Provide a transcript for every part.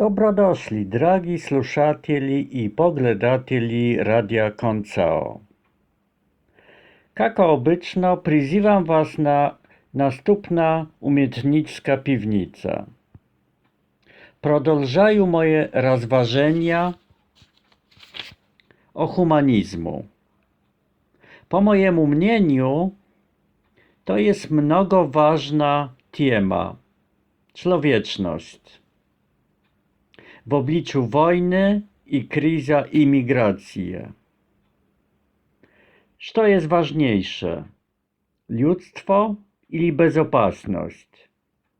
Dobrodošli, dragi slušatelji i pogledatelji Radia Koncao. Kako obyčno, prizywam Was na następna umiejętnicka piwnica. Продолжаю moje rozważenia o humanizmu. Po mojemu mnieniu, to jest mnogo ważna tema. Człowieczność. w obliczu wojny i kryza imigracji. Co jest ważniejsze? Ludztwo ili bezopasność?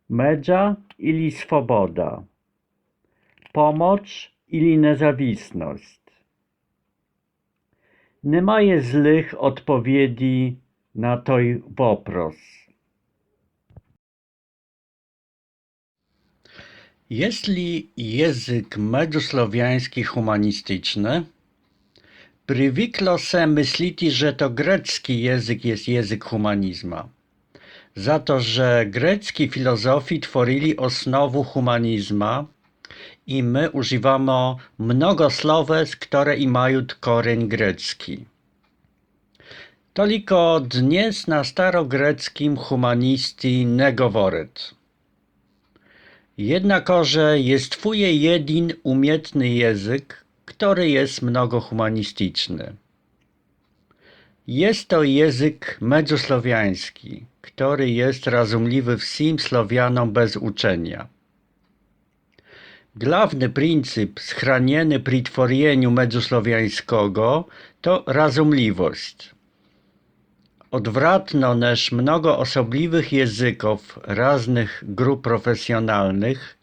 Medza ili swoboda? Pomoc ili niezawisność? Nie ma złych odpowiedzi na ten wopros. Jeśli język medosłowiański humanistyczny, przywykło se myślić, że to grecki język jest język humanizma, za to, że grecki filozofi tworzyli osnowu humanizma i my używamy mnogo słowesk, które i mają koreń grecki. Toliko dnes na starogreckim humanisti nie. Jednakoże jest twój jeden umiejętny język, który jest mnogo humanistyczny. Jest to język medziosłowiański, który jest rozumliwy wszystkim Słowianom bez uczenia. Główny pryncyp schraniony przy tworzeniu medziosłowiańskiego to rozumliwość. Odwrotno niż mnogo osobliwych języków różnych grup profesjonalnych,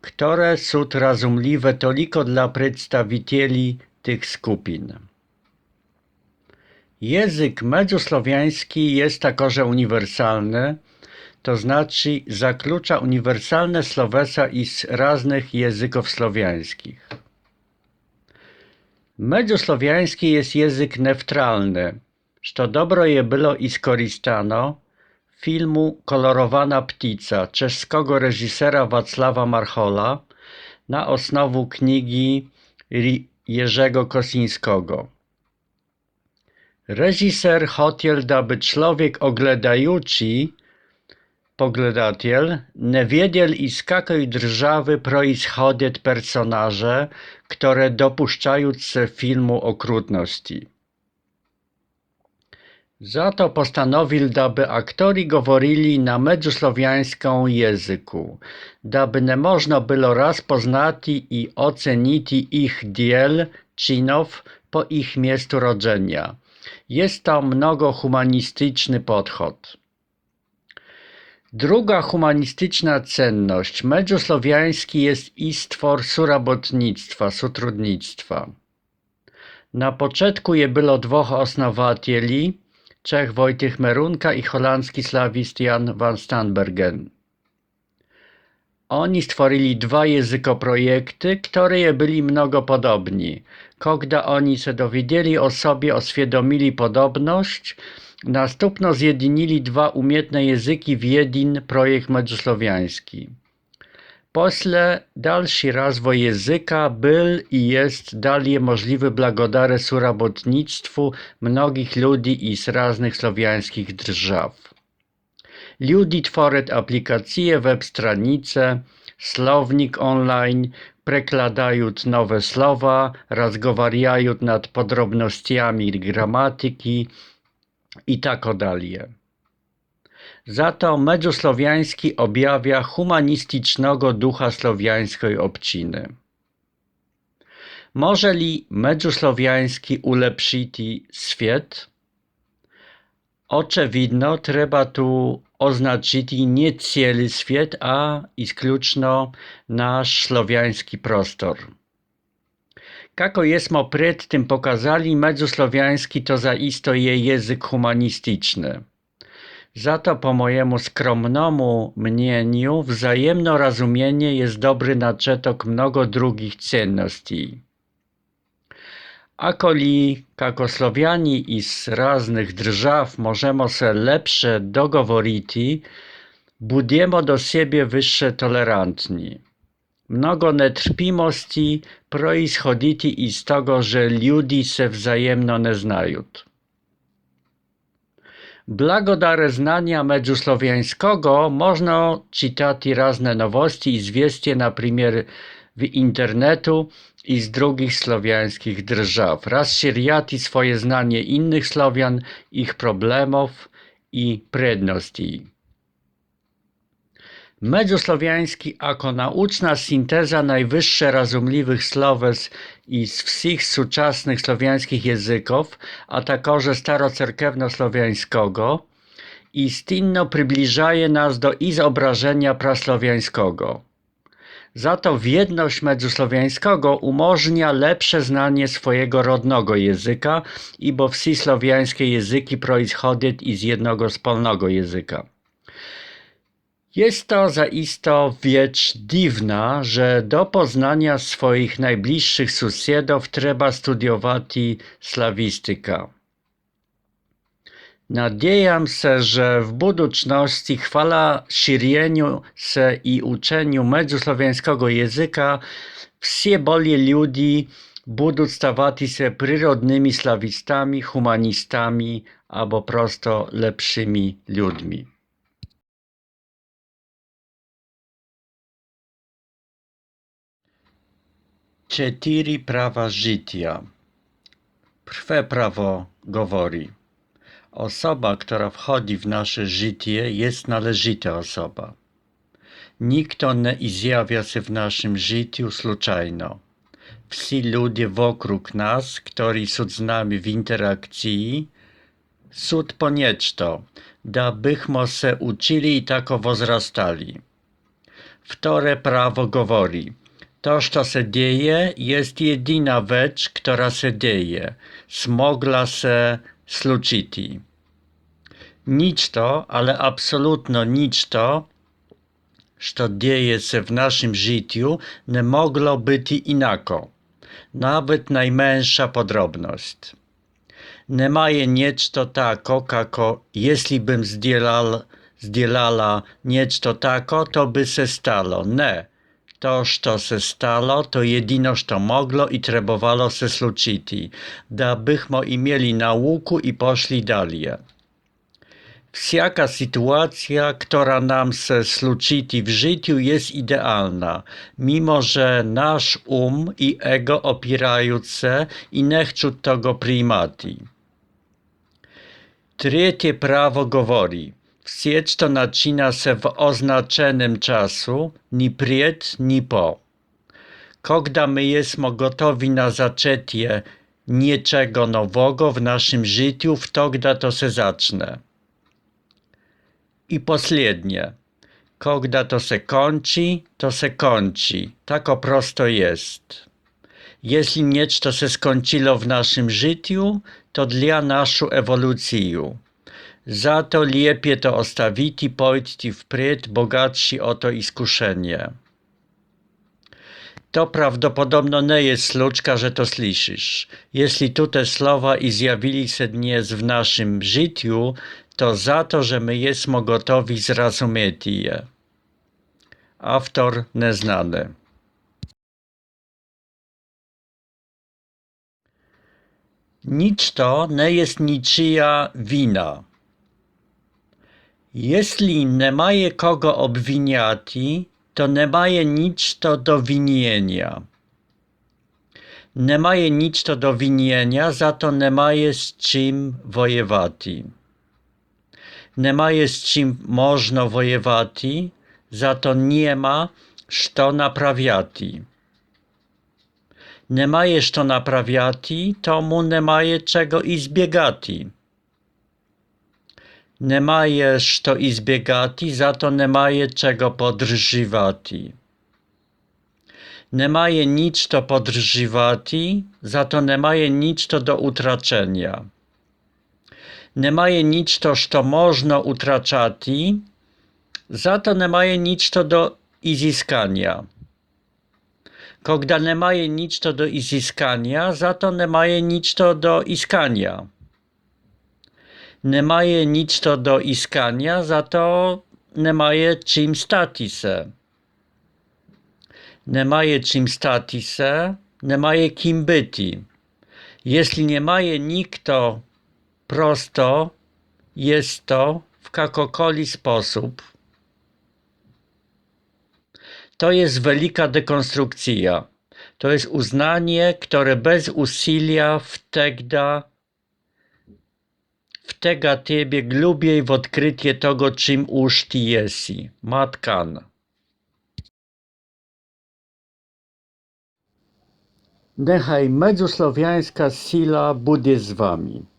które są rozumliwe tylko dla przedstawicieli tych skupin. Język medziosłowiański jest także uniwersalny, to znaczy zaklucza uniwersalne słowesa z różnych języków słowiańskich. Medziosłowiański jest język neutralny, co dobro je było i skorzystano filmu Kolorowana ptica czeskiego reżysera Wacława Marchola na osnowu książki Jerzego Kosińskiego. Reżyser chciał, aby człowiek oglądający poglądatiel nie wiedział i z jakiej drżawy proischodzą personaże, które dopuszczają się filmu okrutności. Za to postanowił, daby aktori govorili na međuslovjanskom jezyku, daby ne można było raz poznati i oceniti ich diel, czynów po ich miejscu rodzenia. Jest to mnogo humanistyczny podchod. Druga humanistyczna cenność. Međuslowiański jest istwor surabotnictwa, sutrudnictwa. Na początku je było dwóch osnowateli, Czech Wojciech Merunka i holandzki slawist Jan van Stambergen. Oni stworzyli dwa językoprojekty, które byli mnogo podobni. Kiedy oni się dowiedzieli o sobie, oswiadomili podobność, następno zjednili dwa umiejętne języki w jeden projekt medziosłowiański. После dalszy rozwój języka był i jest dalej możliwy благодаря surabotnictwu mnogich ludzi i z różnych słowiańskich drżaw. Ludzie tworzą aplikacje, web stronice, słownik online, prekladają nowe słowa, rozmawiają nad podrobnościami gramatyki i tak dalej. Za to medziosłowiański objawia humanistycznego ducha słowiańskiej obciny. Może li medziosłowiański ulepszyć świat? Oczywidno trzeba tu oznaczyć nie cały świat, a isključno nasz słowiański prostor. Kako jesmo przed tym pokazali, medziosłowiański to zaisto je język humanistyczny. Za to po mojemu skromnemu mnieniu wzajemne rozumienie jest dobry naczętok mnogo drugich cenności. Akoli, jako Słowiani i z różnych drżaw możemy się lepsze dogovoriti, budiemo do siebie wyższe tolerantni. Mnogo netrpimosti proishoditi iz togo, że ljudi se wzajemno ne znaju. Blagodare znania međuslowiańskiego można czytati razne nowości i zwiestie, na przykład w internetu i z drugich słowiańskich drżaw. Rozszerjati swoje znanie innych Słowian, ich problemów i predności. Međuslowiański ako nauczna sinteza najwyższe rozumliwych sloves iz wszystkich współczesnych słowiańskich języków, a także starocerkewno-słowiańskiego, istinno przybliżaje nas do izobrażenia prasłowiańskiego. Za to wiedność međuslowiańskiego umożnia lepsze znanie swojego rodnego języka, bo wsi słowiańskie języki proizchodzą z jednego wspólnego języka. Jest to zaisto wiecz dziwna, że do poznania swoich najbliższych susjedów trzeba studiować slawistyka. Nadziejam se, że w budućności chwala širjeniu se i uczeniu međuslovenskiego języka wsie bolje ludzi budu stawati się przyrodnymi slawistami, humanistami albo prosto lepszymi ludźmi. Cztery prawa życia. Prwe prawo mówi. Osoba, która wchodzi w nasze życie, jest należyta osoba. Nikt nie zjawia się w naszym życiu случайно. Wszyscy ludzie wokół nas, którzy są z nami w interakcji, są ponieczto, dabychmo se uczyli i tako wzrastali. Wtore prawo mówi. to, co się dzieje, jest jedyna rzecz, która się dzieje. Smogla się slučiti. Nic to, ale absolutno nic to, co dzieje się w naszym życiu, nie mogło być inako. Nawet najmniejsza podrobność. Nie ma nic to tako, kako jeśli bym nic to tako, to by się stało. Nie. To, co se stalo, to jedyno, co mogło i trzebowało se slučiti, da bychmo mieli nauku i poszli dalej. Wszaka sytuacja, która nam se slučiti w życiu jest idealna, mimo że nasz um i ego opierają się i nie chcą tego przyjmać. Trzecie prawo mówi, Wsieć to nacina się w oznaczonym czasu, ni pried, ni po. Kogda my jesteśmy gotowi na zaczęcie niczego nowego w naszym życiu, wtogda to se zacznie. I poslednie. Kogda to se kończy, to se kończy. Tak o prosto jest. Jeśli něco se skończyło w naszym życiu, to dla naszą ewolucję. Za to lepiej to ostawić i pójść wprzód, bogatsi o to iskuszenie. To prawdopodobno nie jest sluczka, że to słyszysz. Jeśli tu te słowa i zjawili się dnes w naszym życiu, to za to, że my jesteśmy gotowi zrozumieć je. Autor nieznany. Nic to nie jest niczyja wina. Jeśli nemaje kogo obwiniać, to nemaje nic to do winienia. Nemaje nic to do winienia, za to nemaje z czym wojewać. Nemaje z czym można wojewać, za to nie ma co naprawiać. Nemaje co naprawiać, to mu nemaje czego i nie maję,ż to izbiegati, za to nie zato czego čega Nie Nemaje nic to podrżywati, za to nie nemaje nic to do utraczenia. Nemaje nic to što można utraczati, nie nemaje nic to do iziskania. Kogda nemaje nic to do iziskania, nie nemaje nic to do iskania немає нічто до іскання, зато немає чим статися. Немає чим статися, немає ким бити. Jeśli nie maje nikto prosto, jest to w jakokoli sposób. To jest wielka dekonstrukcja. To jest uznanie, które bez usilia wtegda, wtega ciebie glubiej w odkrycie tego, czym już ty. Matkan. Niechaj medzusłowiańska sila będzie z wami.